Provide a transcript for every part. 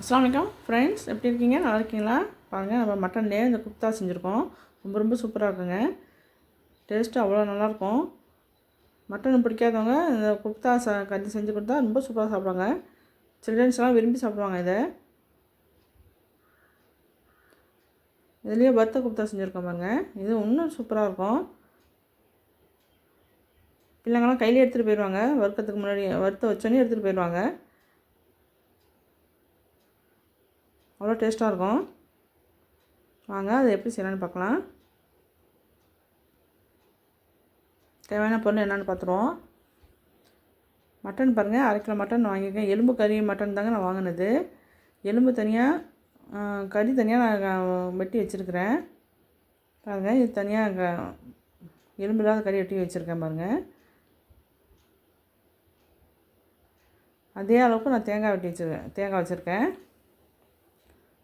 அஸ்லாம் வலைக்கம் ஃப்ரெண்ட்ஸ் எப்படி இருக்கீங்க? நல்லா இருக்கீங்களா? பாருங்கள் நம்ம மட்டன்லேயே இந்த குப்தா செஞ்சுருக்கோம். ரொம்ப ரொம்ப சூப்பராக இருக்குங்க. டேஸ்ட்டு அவ்வளோ நல்லாயிருக்கும். மட்டன் பிடிக்காதவங்க இந்த குப்தா ச கறி செஞ்சு கொடுத்தா ரொம்ப சூப்பராக சாப்பிடுவாங்க. சில்ட்ரன்ஸ்லாம் விரும்பி சாப்பிடுவாங்க இதை. இதுலேயே வறுத்த குப்தா செஞ்சுருக்கோம் பாருங்க. இது இன்னும் சூப்பராக இருக்கும். பிள்ளைங்கள்லாம் கையிலே எடுத்துகிட்டு போயிடுவாங்க வறுக்கிறதுக்கு முன்னாடி வறுத்த வச்சோன்னே எடுத்துகிட்டு போயிடுவாங்க அவ்வளோ டேஸ்ட்டாக இருக்கும். வாங்க அதை எப்படி செய்யலான்னு பார்க்கலாம். தேவையான பொருள் என்னென்னு பார்த்துருவோம். மட்டன் பாருங்கள் அரை கிலோ மட்டன் வாங்கியிருக்கேன். எலும்பு கறி மட்டன் தாங்க நான் வாங்கினது. எலும்பு தனியாக கறி தனியாக நான் வெட்டி வச்சுருக்கிறேன். பாருங்கள் இது தனியாக எலும்பு இல்லாத கறி வெட்டி வச்சுருக்கேன் பாருங்கள் அதே அளவுக்கு நான் தேங்காய் வெட்டி வச்சுருக்கேன் தேங்காய் வச்சுருக்கேன்.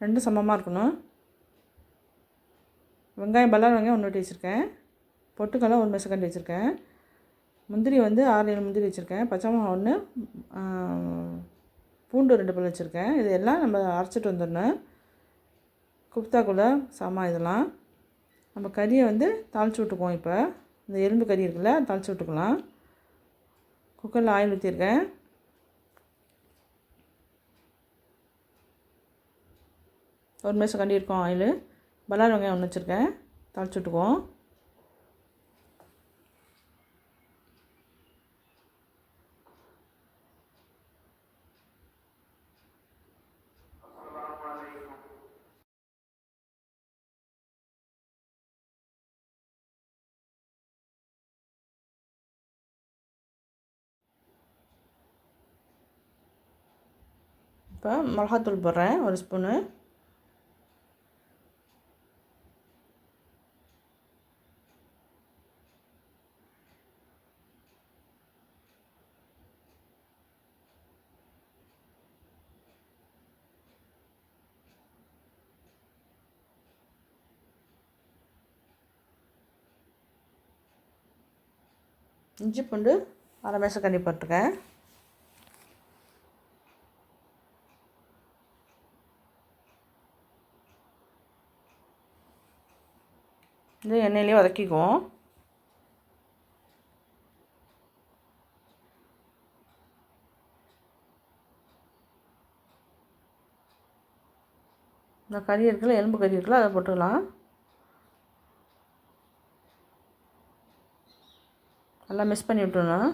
ரெண்டும் சமமாக இருக்கணும். வெங்காயம் பல்லார் வெங்காயம் ஒன்று வெட்டி வச்சுருக்கேன். பொட்டுக்கடலை ஒரு மெசக்கண்டு வச்சுருக்கேன். முந்திரி வந்து ஆறு ஏழு முந்திரி வச்சுருக்கேன். பச்சை மிளகா ஒன்று பூண்டு ரெண்டு பல் வச்சுருக்கேன். இது எல்லாம் நம்ம அரைச்சிட்டு வந்துடணும். குப்தாக்குள்ளே சாமான் இதெல்லாம். நம்ம கறியை வந்து தாளித்து விட்டுக்குவோம் இப்போ. இந்த எலும்பு கறி இருக்குல்ல தாளித்து விட்டுக்கலாம். குக்கரில் ஆயில் ஊற்றிருக்கேன் ஒரு மேசம் கண்டி இருக்கும் ஆயில். பலார் வெங்காயம் ஒன்று வச்சுருக்கேன். தாளிச்சு விட்டுக்குவோம். இப்போ மிளகாத்தூள் போடுறேன். ஒரு ஸ்பூனு. இஞ்சி பூண்டு அரை மேசம் கண்ணி போட்டிருக்கேன். இது எண்ணெயிலே வதக்கிக்குவோம். இந்த கறி இருக்குல்ல எலும்பு கறி இருக்குல்ல அதை போட்டுக்கலாம். நல்லா மிஸ் பண்ணி விட்டுணும்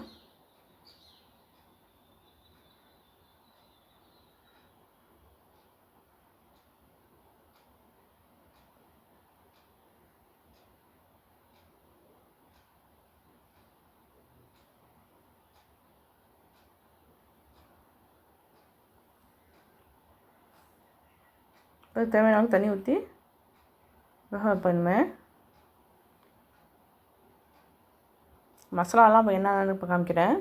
இப்போ தேவையான தண்ணி ஊற்றி வேக வைப்பேன் மசாலாலாம் இப்போ என்னென்னு இப்போ காமிக்கிறேன்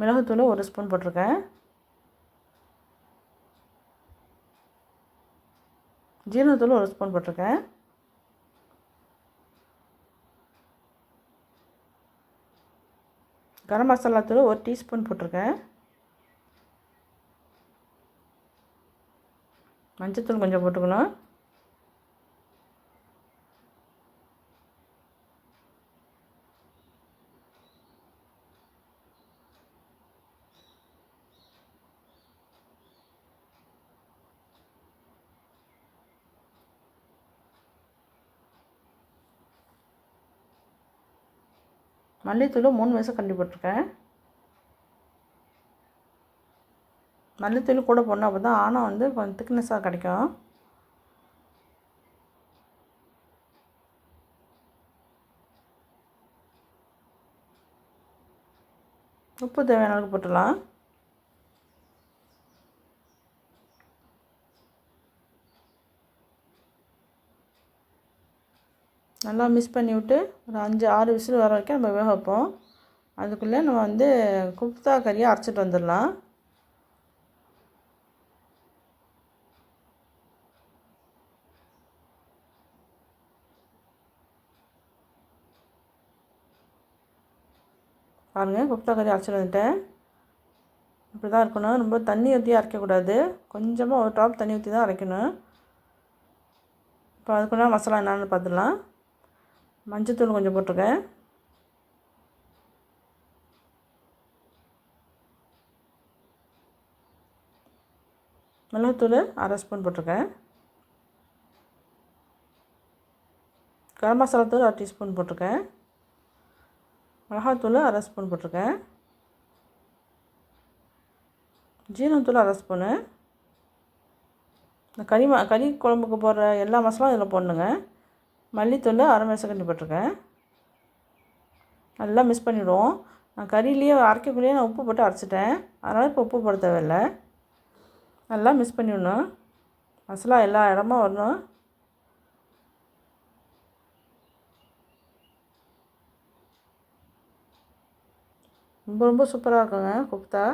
மிளகுத்தூள் ஒரு ஸ்பூன் போட்டிருக்கேன். ஜீரணத்தூள் ஒரு ஸ்பூன் போட்டிருக்கேன். கரம் மசாலா தூள் ஒரு டீஸ்பூன் போட்டிருக்கேன். மஞ்சத்தூள் கொஞ்சம் போட்டுக்கணும். மல்லித்தூள் மூணு வயசு கண்டி போட்டிருக்கேன். மல்லித்தூள் கூட போடணும் அப்போ தான் ஆனால் வந்து கொஞ்சம் திக்னஸாக கிடைக்கும். உப்பு தேவையான அளவுக்கு போட்டுடலாம். நல்லா மிக்ஸ் பண்ணி விட்டு ஒரு அஞ்சு ஆறு விசில் வர வரைக்கும் நம்ம வேக வைப்போம். அதுக்குள்ளே நம்ம வந்து குப்தா கறியை அரைச்சிட்டு வந்துடலாம். பாருங்கள் குப்தா கறி அரைச்சிட்டு வந்துட்டேன். இப்படி தான் இருக்கணும். ரொம்ப தண்ணி ஊற்றி அரைக்கக்கூடாது. கொஞ்சமாக ஒரு டாப் தண்ணி ஊற்றி தான் அரைக்கணும். இப்போ அதுக்குள்ள மசாலா என்னான்னு பார்த்துடலாம். மஞ்சத்தூள் கொஞ்சம் போட்டிருக்கேன். மிளகுத்தூள் அரை ஸ்பூன் போட்டிருக்கேன். கரம் மசாலா தூள் அரை டீஸ்பூன் போட்டிருக்கேன். மிளகாத்தூள் அரை ஸ்பூன் போட்டிருக்கேன். ஜீரகத்தூள் அரை ஸ்பூனு. இந்த கறி ம கறி குழம்புக்கு போடுற எல்லா மசாலாவும் இதில் போடணுங்க. மல்லித்தூள் அரை மேசக்கண்டி போட்டிருக்கேன். நல்லா மிக்ஸ் பண்ணிவிடுவோம் நான் கறியிலேயே அரைக்கக்குள்ளேயே நான் உப்பு போட்டு அரைச்சிட்டேன். அதனால் இப்போ உப்பு போட தேவையில்லை. நல்லா மிக்ஸ் பண்ணிவிடணும் மசாலா எல்லா இடமும் வரணும். ரொம்ப ரொம்ப சூப்பராக இருக்குங்க குப்தா.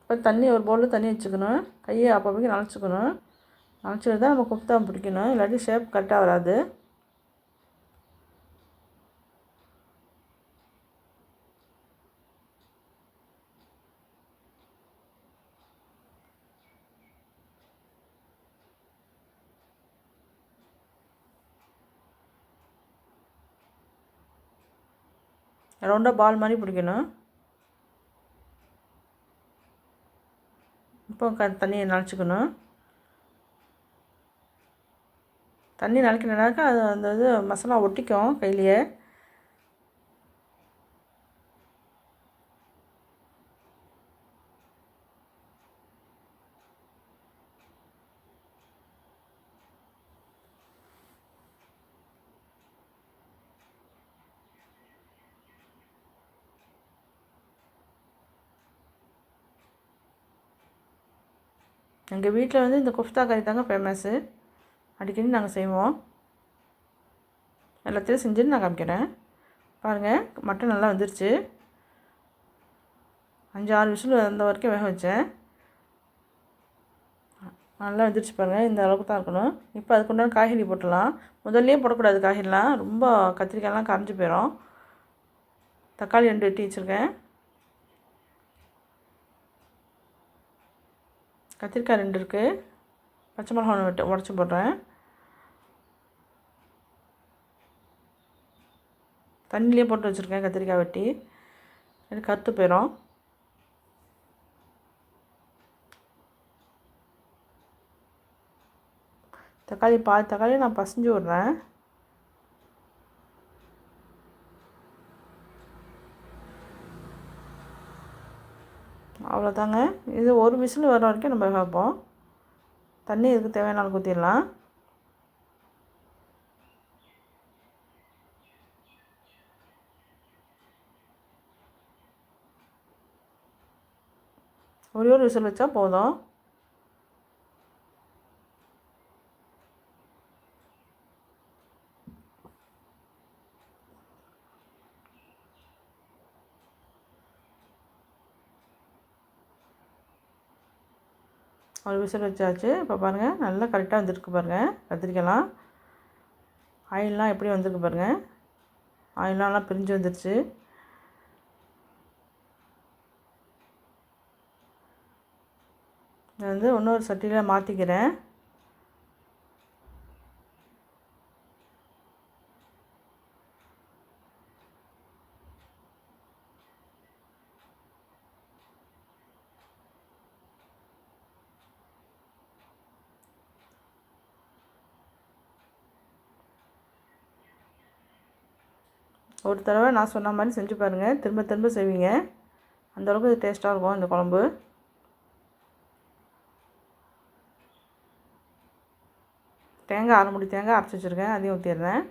இப்போ தண்ணி ஒரு பவுலில் தண்ணி வச்சுக்கணும். கையை அப்பப்போக்கு நனைச்சிக்கணும். நனைச்சிட்டு தான் நம்ம குப்தா பிடிக்கணும். இல்லாட்டி ஷேப் கரெக்டாக வராது. ரவுண்டாக பால் மாதிரி பிடிக்கணும். இப்போ க தண்ணியை நனைச்சிக்கணும். தண்ணி நனைக்கணுனாக்கா அது அந்த இது மசாலா ஒட்டிக்கும் கையிலேயே. எங்கள் வீட்டில் வந்து இந்த குஃப்தா கறி தாங்க ஃபேமஸ்ஸு அடிக்கடி நாங்கள் செய்வோம். எல்லாத்தையும் செஞ்சுட்டு நான் காமிக்கிறேன். பாருங்கள் மட்டன் நல்லா வந்துருச்சு. அஞ்சு ஆறு விசில் வந்த வரைக்கும் வேக வச்சேன். நல்லா வந்துருச்சு பாருங்கள் இந்த அளவுக்கு தான் இருக்கணும். இப்போ அதுக்குண்டான காய்கறி போட்டுடலாம். முதல்லையே போடக்கூடாது காய்கறிலாம். ரொம்ப கத்திரிக்காயெலாம் கரைஞ்சி போயிடும் தக்காளி ரெண்டு வெட்டி வச்சுருக்கேன். கத்திரிக்காய் ரெண்டு இருக்குது பச்சை மிளகா ஒன்று விட்டு உடச்சி போடுறேன். தண்ணியிலே போட்டு வச்சுருக்கேன் கத்திரிக்காய் வெட்டி. கற்று போயிடும் தக்காளி பாதி தக்காளி நான் பசஞ்சு விட்றேன். அவ்வளோதாங்க. இது ஒரு விசில் வர வரைக்கும் நம்ம வைப்போம். தண்ணி இதுக்கு தேவையான அளவுக்கு ஊற்றிடலாம் ஒரே ஒரு விசில் வச்சா போதும். ஒரு விசில் வச்சாச்சு. இப்போ பாருங்கள் நல்லா கரெக்டாக வந்துருக்கு பாருங்கள் கத்திரிக்கெல்லாம் ஆயிலெலாம் எப்படி வந்திருக்கு பாருங்கள் ஆயிலெலாம் பிரிஞ்சு வந்துருச்சு. நான் வந்து இன்னொரு சட்டியில் மாற்றிக்கிறேன் ஒரு தடவை நான் சொன்ன மாதிரி செஞ்சு பாருங்கள் திரும்ப திரும்ப செய்வீங்க. அந்தளவுக்கு இது டேஸ்ட்டாக இருக்கும் இந்த குழம்பு. தேங்காய் அரை முடி தேங்காய் அரைச்சி வச்சுருக்கேன். அதையும் ஊற்றிடுறேன்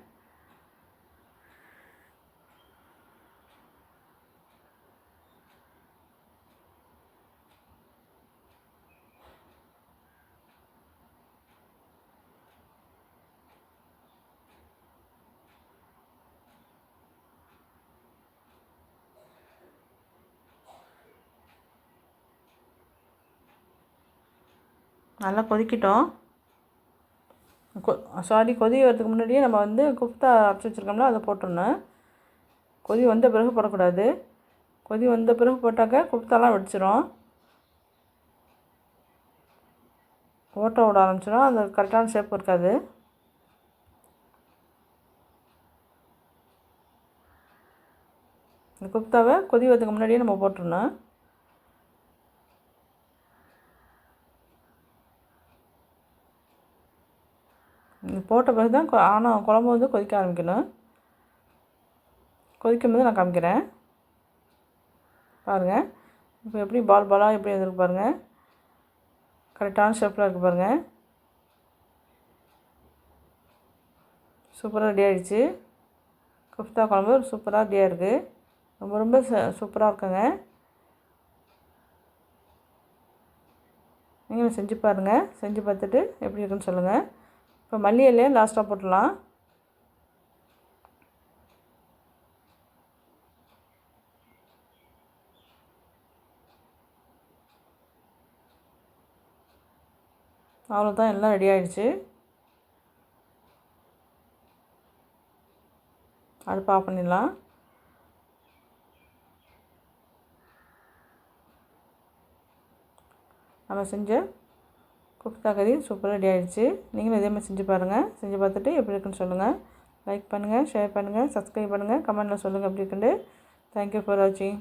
நல்லா கொதிக்கிட்டோம். கொ சாரி கொதி வரதுக்கு முன்னாடியே நம்ம வந்து குஃப்தா அரைச்சி வச்சுருக்கோம்ல அதை போட்டுடணும். கொதி வந்த பிறகு போடக்கூடாது. கொதி வந்த பிறகு போட்டாக்க குஃப்தாலாம் வெடிச்சிரும். ஓட்ட விட ஆரம்பிச்சிடும் அது கரெக்டான ஷேப் இருக்காது. இந்த குப்தாவை கொதி வரதுக்கு முன்னாடியே நம்ம போட்டுடணும். இது போட்ட பிறகு தான் ஆனால் குழம்பு வந்து கொதிக்க ஆரம்பிக்கணும். கொதிக்கும் போது நான் காமிக்கிறேன். பாருங்கள் இப்போ எப்படி பால் பாலாக எப்படி வந்துருக்கு பாருங்கள் கரெக்டான ஷேப்பில் இருக்குது பாருங்கள் சூப்பராக ரெடி ஆகிடுச்சு குஃப்தா குழம்பு சூப்பராக ரெடியாக இருக்குது ரொம்ப ரொம்ப சூப்பராக இருக்குங்க. நீங்களும் செஞ்சு பாருங்கள் செஞ்சு பார்த்துட்டு எப்படி இருக்குன்னு சொல்லுங்கள் இப்போ மல்லி இலையை லாஸ்ட்டாக போட்டுடலாம். அவ்வளோதான் எல்லாம் ரெடி ஆகிடுச்சு அடுப்பு ஆஃப் பண்ணிடலாம். நம்ம செஞ்ச குப்தா கறி சூப்பராக ரெடி ஆகிடுச்சு நீங்களும் இதே மாதிரி செஞ்சு பாருங்கள் செஞ்சு பார்த்துட்டு எப்படி இருக்குன்னு சொல்லுங்கள் லைக் பண்ணுங்கள் ஷேர் பண்ணுங்கள் சப்ஸ்கிரைப் பண்ணுங்கள் கமெண்ட்டில் சொல்லுங்கள் எப்படி இருக்குன்ட்டு தேங்க்யூ ஃபார் வாட்சிங்